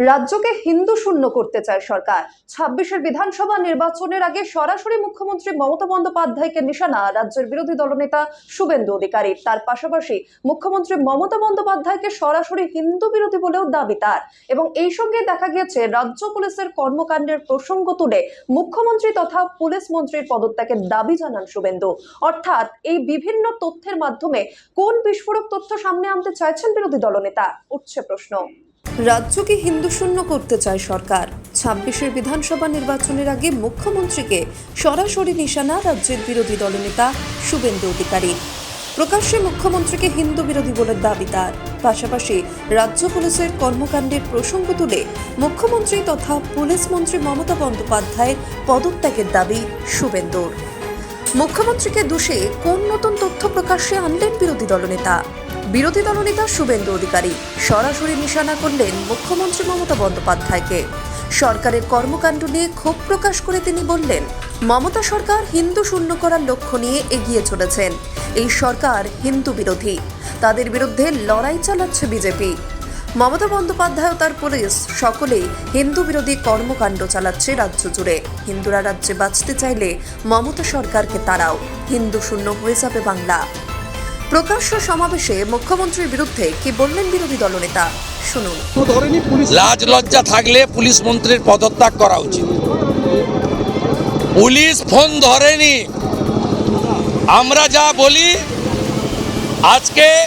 রাজ্যকে হিন্দু শূন্য করতে চায় সরকার। ছাব্বিশের বিধানসভা নির্বাচনের আগে সরাসরি মুখ্যমন্ত্রী মমতা বন্দ্যোপাধ্যায়কে নিশানা রাজ্যের বিরোধী দলনেতা শুভেন্দু অধিকারী। তার পাশাপাশি মুখ্যমন্ত্রী মমতা বন্দ্যোপাধ্যায়কে সরাসরি হিন্দু বিরোধী বলেও দাবি তার। এবং এই সঙ্গে দেখা গিয়েছে, রাজ্য পুলিশের কর্মকাণ্ডের প্রসঙ্গ তুলে মুখ্যমন্ত্রী তথা পুলিশ মন্ত্রীর পদত্যাগের দাবি জানান শুভেন্দু। অর্থাৎ এই বিভিন্ন তথ্যের মাধ্যমে কোন বিস্ফোরক তথ্য সামনে আনতে চাইছেন বিরোধী দলনেতা? উঠছে প্রশ্ন। রাজ্যকে হিন্দু শূন্য করতে চায় সরকার। ছাব্বিশের বিধানসভা নির্বাচনের আগে মুখ্যমন্ত্রীকে সরাসরি নিশানা রাজ্যের বিরোধী দলনেতা শুভেন্দু অধিকারী। প্রকাশ্যে মুখ্যমন্ত্রীকে হিন্দু বিরোধী বলে দাবি তার। পাশাপাশি রাজ্য পুলিশের কর্মকাণ্ডের প্রসঙ্গ তুলে মুখ্যমন্ত্রী তথা পুলিশ মন্ত্রী মমতা বন্দ্যোপাধ্যায়ের পদত্যাগের দাবি শুভেন্দুর। মুখ্যমন্ত্রীকে দোষে কোন নতুন তথ্য প্রকাশ্যে আনলেন বিরোধী দলনেতা? বিরোধী দলনেতা শুভেন্দু অধিকারী সরাসরি নিশানা করলেন মুখ্যমন্ত্রী মমতা বন্দ্যোপাধ্যায়কে। সরকারের কর্মকাণ্ড নিয়ে ক্ষোভ প্রকাশ করে তিনি বললেন, মমতা সরকার হিন্দু শূন্য করার লক্ষ্য নিয়ে এগিয়ে চলেছেন। এই সরকার হিন্দু বিরোধী। তাদের বিরুদ্ধে লড়াই চালাচ্ছে বিজেপি। মমতা বন্দ্যোপাধ্যায় তার পুলিশ সকলেই হিন্দু বিরোধী কর্মকাণ্ড চালাচ্ছে রাজ্য জুড়ে। হিন্দুরা রাজ্যে বাঁচতে চাইলে মমতা সরকারকে তারাও হিন্দু শূন্য হয়ে যাবে বাংলা। প্রকাশ্য সমাবেশে মুখ্যমন্ত্রীর বিরুদ্ধে কি বললেন বিরোধী দলনেতা? শুনুন। লাজ লজ্জা থাকলে পুলিশ মন্ত্রীর পদত্যাগ করা উচিত। পুলিশ ফোন ধরেনি। আমরা যা বলি, আজকে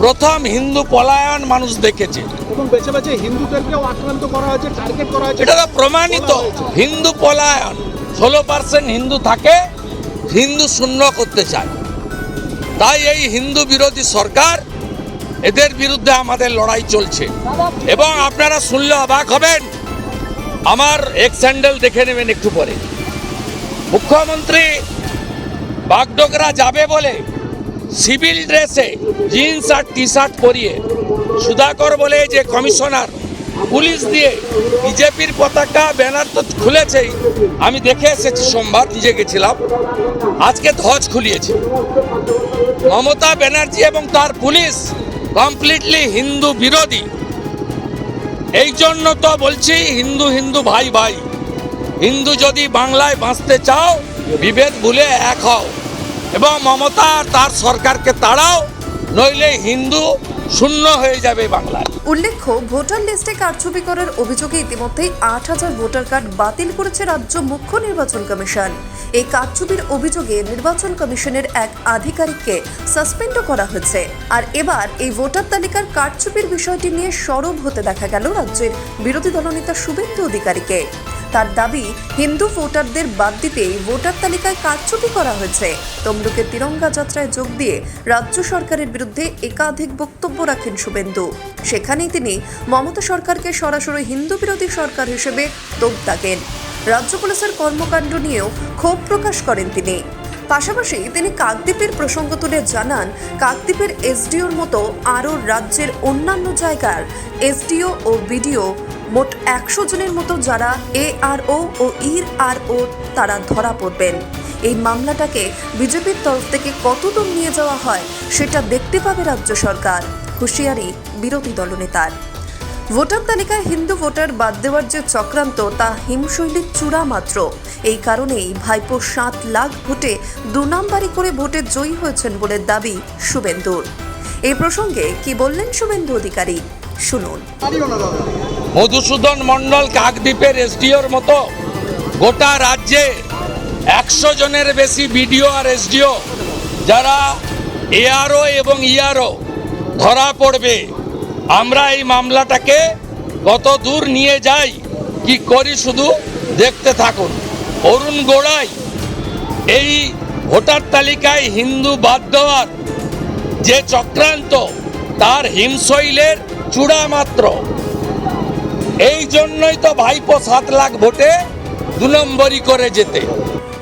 প্রথম হিন্দু পলায়ন মানুষ দেখেছে। বেছে বেছে হিন্দুদেরকেও আক্রান্ত করা হয়েছে টার্গেট করা হয়েছে। এটা তো প্রমাণিত হিন্দু পলায়ন ষোলো পার্সেন্ট হিন্দু থাকে হিন্দু শূন্য করতে চায়। তাই এই হিন্দু বিরোধী সরকার এদের বিরুদ্ধে আমাদের লড়াই চলছে। এবং আপনারা শুনলে অবাক হবেন আমার এক্স স্যান্ডেল দেখে নেবেন একটু পরে। মুখ্যমন্ত্রী বাগডোগরা যাবে বলে সিভিল ড্রেসে জিন্স আর টি শার্ট পরিয়ে সুধাকর বলে যে কমিশনার পুলিশ দিয়ে বিজেপির পতাকা ব্যানার তো খুলেছেই, আমি দেখে এসেছি, সোমবার নিজে গেছিলাম। আজকে ধ্বজ খুলিয়েছে। মমতা ব্যানার্জি এবং তার পুলিশ কমপ্লিটলি হিন্দু বিরোধী। এই জন্য তো বলছি, হিন্দু হিন্দু ভাই ভাই, হিন্দু যদি বাংলায় বাঁচতে চাও, বিভেদ ভুলে এক হও। এবং মমতা তার সরকারকে তাড়াও, নইলে হিন্দু শূন্য হয়ে যাবে বাংলায়। উল্লেখ্য, ভোটার লিস্টে কারচুপি করার অভিযোগে ইতিমধ্যেই আট হাজার ভোটার কার্ড বাতিল করেছে রাজ্য মুখ্য নির্বাচন কমিশন। এই কারচুপির অভিযোগে নির্বাচন কমিশনের এক আধিকারিককে সাসপেন্ডও করা হয়েছে। আর এবার এই ভোটার তালিকার কারচুপির বিষয়টি নিয়ে সরব হতে দেখা গেল রাজ্যের বিরোধী দলনেতা শুভেন্দু অধিকারীকে। তার দাবি, হিন্দু ভোটারদের বাদ দিতেই ভোটার তালিকায় কারচুপি করা হয়েছে। তমলুকের তিরঙ্গা যাত্রায় যোগ দিয়ে রাজ্য সরকারের বিরুদ্ধে একাধিক বক্তব্য রাখেন শুভেন্দু। সেখানেই তিনি মমতা সরকারকে সরাসরি হিন্দু বিরোধী সরকার হিসেবে তোপ দাগেন। রাজ্য পুলিশের কর্মকাণ্ড নিয়েও ক্ষোভ প্রকাশ করেন তিনি। পাশাপাশি তিনি কাকদ্বীপের প্রসঙ্গ তুলে জানান, কাকদ্বীপের এসডিওর মতো আরও রাজ্যের অন্যান্য জায়গার এসডিও ও বিডিও মোট একশো জনের মতো যারা এআরও ও ইর আর ও তারা ধরা পড়বেন। এই মামলাটাকে বিজেপির তরফ থেকে কতদূর নিয়ে যাওয়া হয় সেটা দেখতে পাবে রাজ্য সরকার। হুঁশিয়ারি বিরোধী দলনেতার। ভোটার তালিকায় হিন্দু ভোটার বাদ দেওয়ার যে চক্রান্ত, তা হিমশৈলীর চূড়া মাত্র। এই কারণেই ভাইপো সাত লাখ ভোটে দু নাম্বারি করে ভোটে জয়ী হয়েছেন বলে দাবি শুভেন্দুর। এই প্রসঙ্গে কি বললেন শুভেন্দু অধিকারী? শুনুন। মধুসূদন মণ্ডল কাকদ্বীপের এসডিওর মতো গোটা রাজ্যে একশো জনের বেশি বিডিও আর এসডিও যারা এআরও এবং ইআরও ধরা পড়বে। আমরা এই মামলাটাকে কত দূর নিয়ে যাই, কি করি শুধু দেখতে থাকুন। অরুণ গোড়াই এই ভোটার তালিকায় হিন্দু বাদ দেওয়ার যে চক্রান্ত, তার হিমশৈলের চূড়া মাত্র। এই জন্যই তো ভাইপো সাত লাখ ভোটে দু নম্বরই করে যেতে।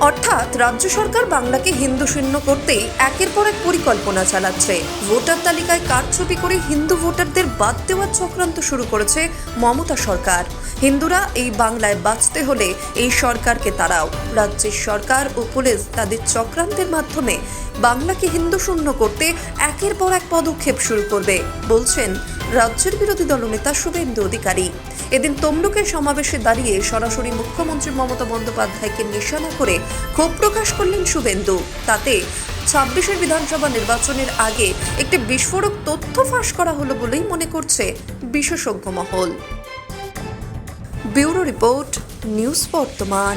অর্থাৎ রাজ্য সরকার বাংলাকে হিন্দু শূন্য করতেই একের পর এক পরিকল্পনা চালাচ্ছে। ভোটার তালিকায় কারচুপি করে হিন্দু ভোটারদের বাদ দেওয়ার চক্রান্ত শুরু করেছে মমতা সরকার। হিন্দুরা এই বাংলায় বাঁচতে হলে এই সরকারকে তারাও রাজ্যের সরকার ও পুলিশ তাদের চক্রান্তের মাধ্যমে বাংলাকে হিন্দু শূন্য করতে একের পর এক পদক্ষেপ শুরু করবে, বলছেন রাজ্যের বিরোধী দলনেতা শুভেন্দু অধিকারী। এদিন তমলুকের সমাবেশে দাঁড়িয়ে সরাসরি মুখ্যমন্ত্রী মমতা বন্দ্যোপাধ্যায়কে নিশানা করে ক্ষোভ প্রকাশ করলেন শুভেন্দু। তাতে ছাব্বিশের বিধানসভা নির্বাচনের আগে একটি বিস্ফোরক তথ্য ফাঁস করা হলো বলেই মনে করছে বিশেষজ্ঞ মহল। ব্যুরো রিপোর্ট, নিউজ বর্তমান।